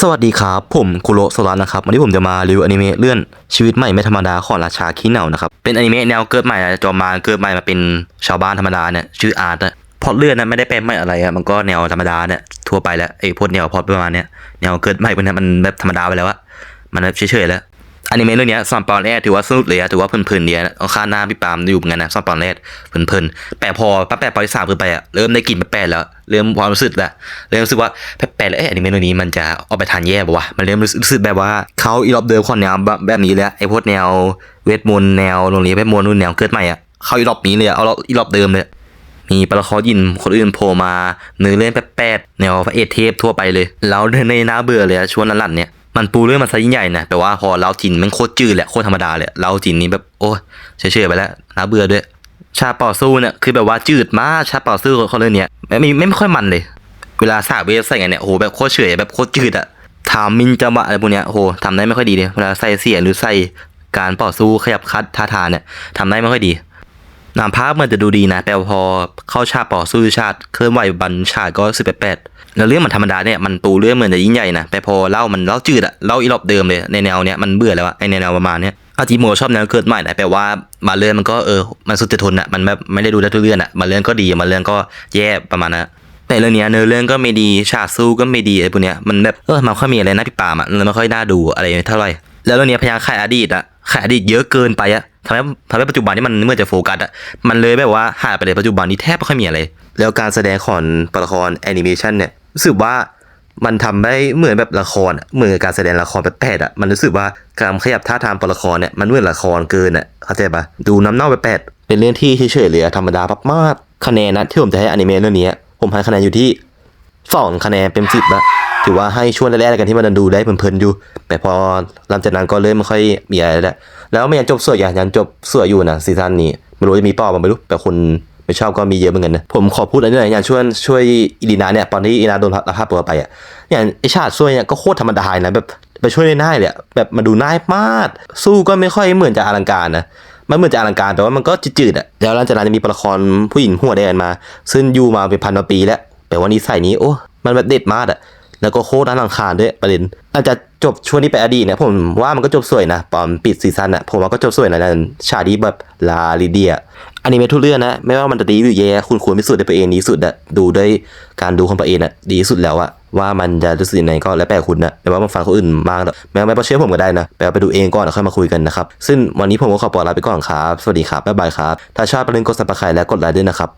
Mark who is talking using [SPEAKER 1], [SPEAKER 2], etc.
[SPEAKER 1] สวัสดีครับ ผมคุโรโซระนะครับวันนี้ผมจะมารีวิวอนิเมะเลื่อนชีวิตใหม่ไม่ธรรมดาของราชาขี้เหนานะครับเป็นอนิเมะแนวเกิดใหม่นะจอมมารเกิดใหม่มาเป็นชาวบ้านธรรมดาเนี่ยชื่ออาร์ตอะพอดเลื่อนนะไม่ได้แปลใหม่อะไรอะมันก็แนวธรรมดาเนี่ยทั่วไปแล้วไอ้พวกแนวพอดประมาณเนี้ยแนวเกิดใหม่พวกนี้มันแบบธรรมดาไปแล้วอะมันแบบเฉยๆแล้ว อนิเมะเรื่องนี้ยสอนปอนแรกถือว่าสนุกเลยอะถือว่าเพลินๆเดีอะเอาค่าหน้าพี่ปามอยู่เหมือนกันนะสอนปอนแรกเพลินๆแต่พอป้าแปดปอยสามขึ้นไปอะเริ่มได้กลิ่นแปลกๆแล้วเริ่มความรู้สึกละเริ่มรู้สึกว่าแปลกๆแล้วเอ๊ะอนิเมะเรื่องนี้มันจะเอาไปทานแย่ป่าวะมันเริ่มรู้สึกแบบว่าเขาอีรอบเดิมของแนวแบบนี้เลยอะไอ้พวกแนวเวทมนต์แนวโรงเรียนเวทมนต์นู่นแนวเกิดใหม่อะเขาอีรอบนี้เลยอะเอาอีรอบเดิมเลยมีปลาคอยินคนอื่นโผล่มาเนื้อเรื่องแป๊ดๆแนวพระเอกเทพทั่วไปเลย แล้วในน้าเบื่อเลยชวนลันๆเนี่ย มันปูเรื่องมาซะยิ่งใหญ่นะแต่ว่าพอเล้าจินมันโคตรจืดแหละโคตรธรรมดาเลยเล้าจินนี่แบบโอ้เฉยๆไปแล้วน่าเบื่อด้วย ชาต่อสู้เนี่ยคือแบบว่าจืดมากชาต่อสู้ของเรื่องเนี้ยไม่ไม่ไม่ค่อยมันเลย เวลาสาเวฟใส่กันเนี่ยโอ้โหแบบโคตรเฉยแบบโคตรจืดอะทามินจังหวะอะไรพวกเนี้ยโอ้โหทำได้ไม่ค่อยดีเลยเวลาใส่เสียงหรือใส่การต่อสู้ขยับคัดท่าทางเนี่ยทำได้ไม่ค่อยดีนามภาพมันจะดูดีนะ แต่พอเข้าฉากต่อสู้ชาติเคลื่อนไหวบันชาติก็สิบแปด แล้วเรื่องมันธรรมดาเนี่ยมันปูเรื่องเหมือนจะยิ่งใหญ่นะแต่พอเล่ามันเล่าจืดอะเล่าอีรอบเดิมเลยในแนวเนี้ยมันเบื่อแล้วอะไอในแนวประมาณเนี้ยอาจิโมชอบแนวเกิดใหม่นะแปลว่ามาเรื่องมันก็เออมันสุดจะทนอะมันแบบไม่ได้ดูได้ทุกเรื่องอะมาเรื่องก็ดีมาเรื่องก็แย่ประมาณนั้นแต่เรื่องเนี้ยเนื้อเรื่องก็ไม่ดีฉากสู้ก็ไม่ดีไอ้พวกเนี้ยมันแบบเออมันค่อยมีอะไรนะพี่ปามอะมันไม่ค่อยน่าดูอะไรเท่าไหร่แล้วเรื่องเนี้ยพยายามขายอดีตอะขายอดีตเยอะเกินไปอะทำให้ทำให้ปัจจุบันที่มันเมื่อจะโฟกัสอะมันเลยแบบว่าหายไปเลยปัจจุบันนี้แทบไม่ค่อยมีอะไรแล้วการแสดงของตัวละครแอนิเมชันเนี่ย รู้สึกว่ามันทำได้เหมือนแบบละครอะเหมือนการแสดงละครแปลกๆอะมันรู้สึกว่าการขยับท่าทางตัวละครเนี่ยมันเหมือนละครเกินอะเข้าใจปะดูน้ำเน่าแปลกๆเป็นเรื่องที่เฉยๆเลยอธรรมดามากๆคะแนนนะที่ผมจะให้อนิเมะเรื่องนี้ผมให้คะแนนอยู่ที่สองคะแนนเต็มสิบละถือว่าให้ช่วงแรกๆกันที่มันดูได้เพลินๆอยู่ แต่พอหลังจากนั้นก็เริ่มไม่ค่อยมีอะไรแล้วแล้วไม่ยังจบสวยอย่างยังจบสวยอยู่นะซีซั่นนี้ไม่รู้จะมีเปล่าไม่รู้แต่คน ไม่ชอบก็มีเยอะเหมือนกันนะผมขอพูดอะไรหน่อยอย่างช่วยช่วยอีลีนาเนี่ยตอนที่อีลีนาโดนรับภาพตัวไปอะอย่างไอชาติช่วยเนี่ยก็โคตรธรรมดานะแบบไปช่วยได้ง่ายเลยแบบมาดูง่ายมาก สู้ก็ไม่ค่อยเหมือนจะอลังการนะมันเหมือนจะอลังการแต่ว่ามันก็จืดๆอะแล้วหลังจากนั้นจะมีละครผู้หญิงหัวแดงมา ซึ่งอยู่มาเป็นพันปีแล้วแต่ว่านิสัยนี้โอ้มันแบบเด็ดมากอะแล้วก็โคตรน่ารำคาญด้วยประเด็นอาจจะจบช่วงนี้ไปอดีตเนี่ยผมว่ามันก็จบสวยนะตอนปิดซีซั่นอะผมว่าก็จบสวยนะนั่นชาดีแบบลาลิเดีย อนิเมะทุเรื่องนะไม่ว่ามันจะดีหรือแย่คุณควรพิสูจน์ด้วยตัวเองดีสุดอะดูด้วยการดูของตัวเองอะดีที่สุดแล้วอะว่ามันจะรู้สึกยังไงก็แล้วแต่คุณนะไม่ว่ามันฟังคนอื่นบ้างหรอกแม้ไม่ต้องเชื่อผมก็ได้นะแปลว่ไปดูเองก่อนแล้วค่อยมาคุยกันนะครับซึ่งวันนี้ผมก็ขอปลาลาไปก่อนครับสวัสดีครับบ๊ายบายครับถ้าชอบอย่าลืมกดซับสไครต์และกดไลค์ด้วยนะครับ